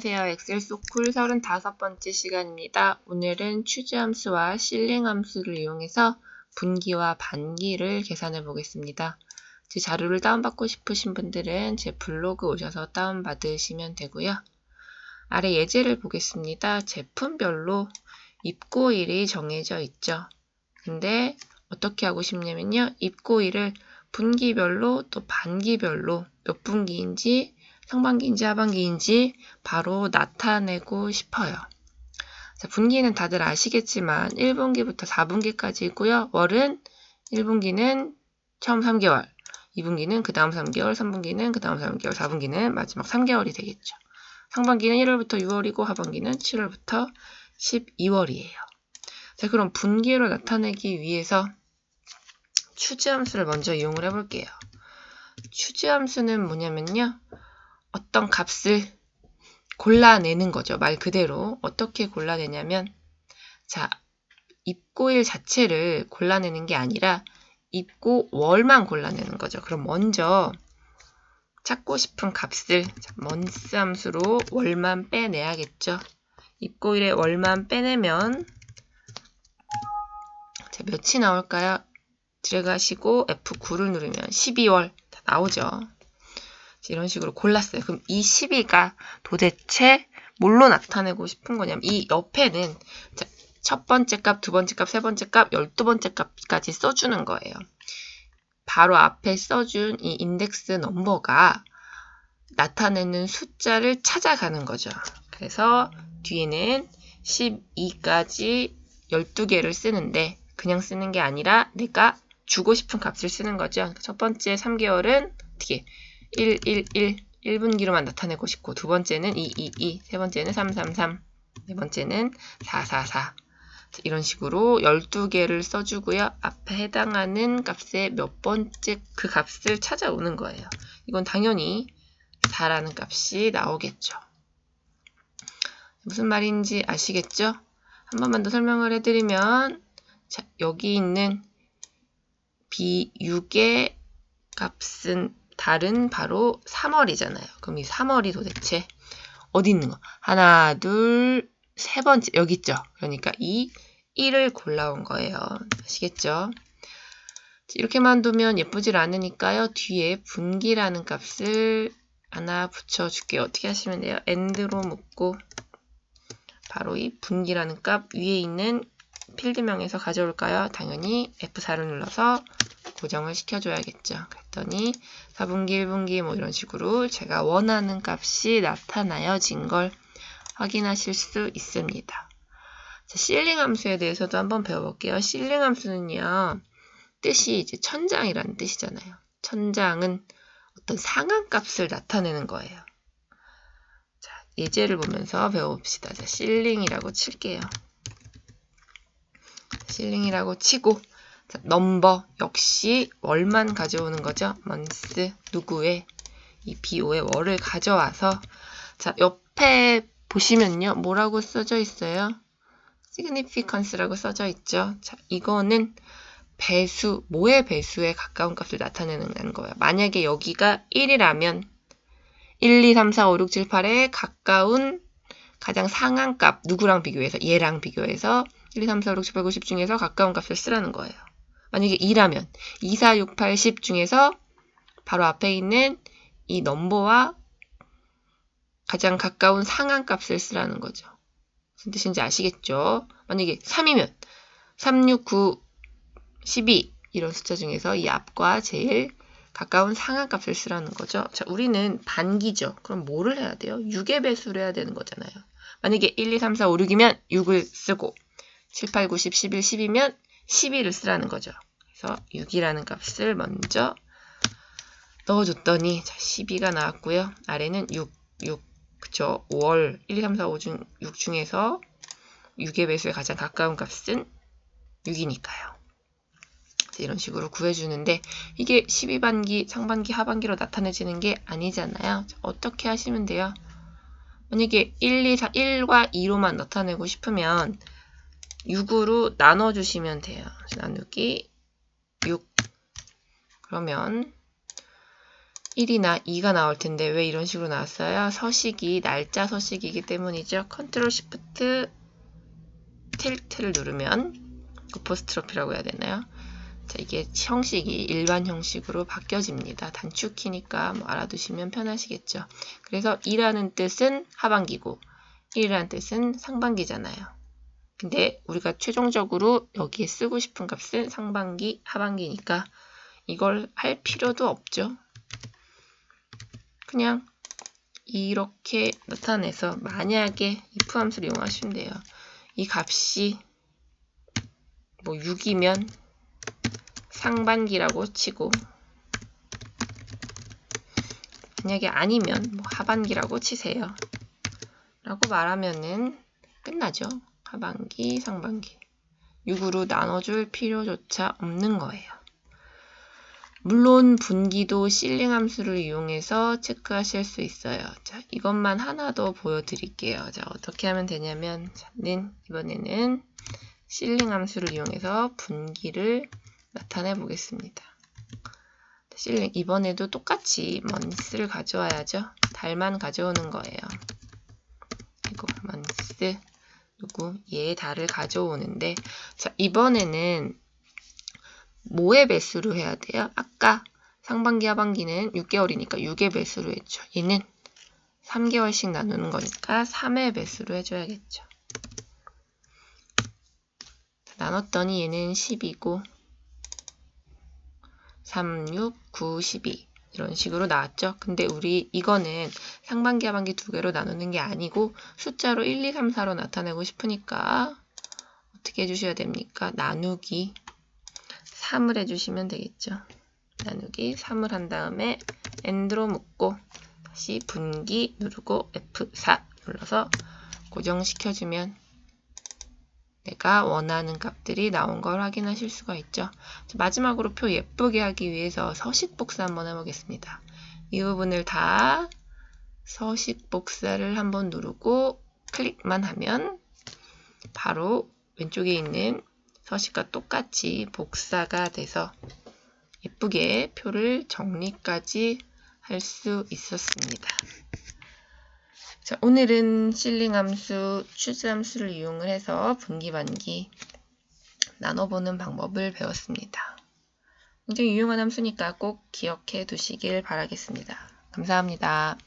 안녕하세요. 엑셀 소쿨 35번째 시간입니다. 오늘은 추즈함수와 실링함수를 이용해서 분기와 반기를 계산해 보겠습니다. 제 자료를 다운받고 싶으신 분들은 제 블로그 오셔서 다운받으시면 되고요. 아래 예제를 보겠습니다. 제품별로 입고일이 정해져 있죠. 근데 어떻게 하고 싶냐면요. 입고일을 분기별로 또 반기별로 몇 분기인지 상반기인지 하반기인지 바로 나타내고 싶어요. 자, 분기는 다들 아시겠지만 1분기부터 4분기까지 있고요. 월은 1분기는 처음 3개월, 2분기는 그 다음 3개월, 3분기는 그 다음 3개월, 4분기는 마지막 3개월이 되겠죠. 상반기는 1월부터 6월이고 하반기는 7월부터 12월이에요. 자, 그럼 분기로 나타내기 위해서 추지함수를 먼저 이용을 해볼게요. 추지함수는 뭐냐면요. 어떤 값을 골라내는 거죠. 말 그대로. 어떻게 골라내냐면, 자, 입고일 자체를 골라내는 게 아니라 입고 월만 골라내는 거죠. 그럼 먼저 찾고 싶은 값을 먼스 함수로 월만 빼내야겠죠. 입고일에 월만 빼내면 자, 몇이 나올까요? 들어가시고 F9를 누르면 12월 나오죠. 이런 식으로 골랐어요. 그럼 이 12가 도대체 뭘로 나타내고 싶은 거냐면 이 옆에는 첫 번째 값, 두 번째 값, 세 번째 값, 열두 번째 값까지 써주는 거예요. 바로 앞에 써준 이 인덱스 넘버가 나타내는 숫자를 찾아가는 거죠. 그래서 뒤에는 12까지 12개를 쓰는데 그냥 쓰는 게 아니라 내가 주고 싶은 값을 쓰는 거죠. 첫 번째 3개월은 어떻게 1, 1, 1, 1분기로만 나타내고 싶고 두 번째는 2, 2, 2, 세 번째는 3, 3, 3, 네 번째는 4, 4, 4 이런 식으로 12개를 써주고요. 앞에 해당하는 값의 몇 번째 그 값을 찾아오는 거예요. 이건 당연히 4라는 값이 나오겠죠. 무슨 말인지 아시겠죠? 한 번만 더 설명을 해드리면 자, 여기 있는 B6의 값은 달은 바로 3월이잖아요. 그럼 이 3월이 도대체 어디 있는 거? 하나, 둘, 세 번째 여기 있죠. 그러니까 이 1을 골라온 거예요. 아시겠죠? 이렇게만 두면 예쁘질 않으니까요. 뒤에 분기라는 값을 하나 붙여줄게요. 어떻게 하시면 돼요? end로 묶고 바로 이 분기라는 값 위에 있는 필드명에서 가져올까요? 당연히 F4를 눌러서 고정을 시켜줘야겠죠. 그랬더니 4분기, 1분기 뭐 이런 식으로 제가 원하는 값이 나타나여진 걸 확인하실 수 있습니다. 자, 실링 함수에 대해서도 한번 배워볼게요. 실링 함수는요. 뜻이 이제 천장이라는 뜻이잖아요. 천장은 어떤 상한값을 나타내는 거예요. 자, 예제를 보면서 배워봅시다. 자, 실링이라고 칠게요. 실링이라고 치고 자, 넘버 역시 월만 가져오는 거죠. month 누구의 이 B5의 월을 가져와서 자 옆에 보시면요. 뭐라고 써져 있어요? significance라고 써져 있죠. 자 이거는 배수, 뭐의 배수에 가까운 값을 나타내는 거예요. 만약에 여기가 1이라면 1, 2, 3, 4, 5, 6, 7, 8에 가까운 가장 상한 값, 누구랑 비교해서, 얘랑 비교해서 1, 2, 3, 4, 5, 6, 7, 8, 9, 10 중에서 가까운 값을 쓰라는 거예요. 만약에 2라면 2, 4, 6, 8, 10 중에서 바로 앞에 있는 이 넘버와 가장 가까운 상한 값을 쓰라는 거죠. 무슨 뜻인지 아시겠죠? 만약에 3이면 3, 6, 9, 12 이런 숫자 중에서 이 앞과 제일 가까운 상한 값을 쓰라는 거죠. 자, 우리는 반기죠. 그럼 뭐를 해야 돼요? 6의 배수를 해야 되는 거잖아요. 만약에 1, 2, 3, 4, 5, 6이면 6을 쓰고 7, 8, 9, 10, 11, 12면 12를 쓰라는 거죠. 그래서 6이라는 값을 먼저 넣어줬더니 자, 12가 나왔고요. 아래는 6, 6, 그쵸? 5월 1, 2, 3, 4, 5 중, 6 중에서 6의 배수에 가장 가까운 값은 6이니까요. 이런 식으로 구해주는데 이게 12반기, 상반기, 하반기로 나타내지는 게 아니잖아요. 어떻게 하시면 돼요? 만약에 1, 2, 4, 1과 2로만 나타내고 싶으면 6으로 나눠주시면 돼요. 나누기 6. 그러면 1이나 2가 나올 텐데 왜 이런 식으로 나왔어요? 서식이 날짜 서식이기 때문이죠. 컨트롤 시프트 틸트를 누르면 포스트로피라고 해야 되나요? 자, 이게 형식이 일반 형식으로 바뀌어집니다. 단축키니까 뭐 알아두시면 편하시겠죠. 그래서 2라는 뜻은 하반기고 1이라는 뜻은 상반기잖아요. 근데 우리가 최종적으로 여기에 쓰고 싶은 값은 상반기, 하반기니까 이걸 할 필요도 없죠. 그냥 이렇게 나타내서 만약에 if 함수를 이용하시면 돼요. 이 값이 뭐 6이면 상반기라고 치고 만약에 아니면 뭐 하반기라고 치세요. 라고 말하면은 끝나죠. 하반기, 상반기. 6으로 나눠줄 필요조차 없는 거예요. 물론 분기도 실링 함수를 이용해서 체크하실 수 있어요. 자, 이것만 하나 더 보여드릴게요. 자, 어떻게 하면 되냐면, 저는 이번에는 실링 함수를 이용해서 분기를 나타내 보겠습니다. 실링, 이번에도 똑같이 month를 가져와야죠. 달만 가져오는 거예요. 이거 month, 누구, 얘 달을 가져오는데, 자, 이번에는 뭐의 배수로 해야 돼요? 아까 상반기, 하반기는 6개월이니까 6의 배수로 했죠. 얘는 3개월씩 나누는 거니까 3의 배수로 해줘야겠죠. 나눴더니 얘는 10이고 3, 6, 9, 12 이런 식으로 나왔죠. 근데 우리 이거는 상반기, 하반기 두 개로 나누는 게 아니고 숫자로 1, 2, 3, 4로 나타내고 싶으니까 어떻게 해주셔야 됩니까? 나누기 3을 해주시면 되겠죠. 나누기 3을 한 다음에 엔드로 묶고 다시 분기 누르고 F4 눌러서 고정시켜주면 내가 원하는 값들이 나온 걸 확인하실 수가 있죠. 마지막으로 표 예쁘게 하기 위해서 서식 복사 한번 해보겠습니다. 이 부분을 다 서식 복사를 한번 누르고 클릭만 하면 바로 왼쪽에 있는 서식과 똑같이 복사가 돼서 예쁘게 표를 정리까지 할 수 있었습니다. 자, 오늘은 실링 함수, 추즈 함수를 이용을 해서 분기 반기 나눠보는 방법을 배웠습니다. 굉장히 유용한 함수니까 꼭 기억해 두시길 바라겠습니다. 감사합니다.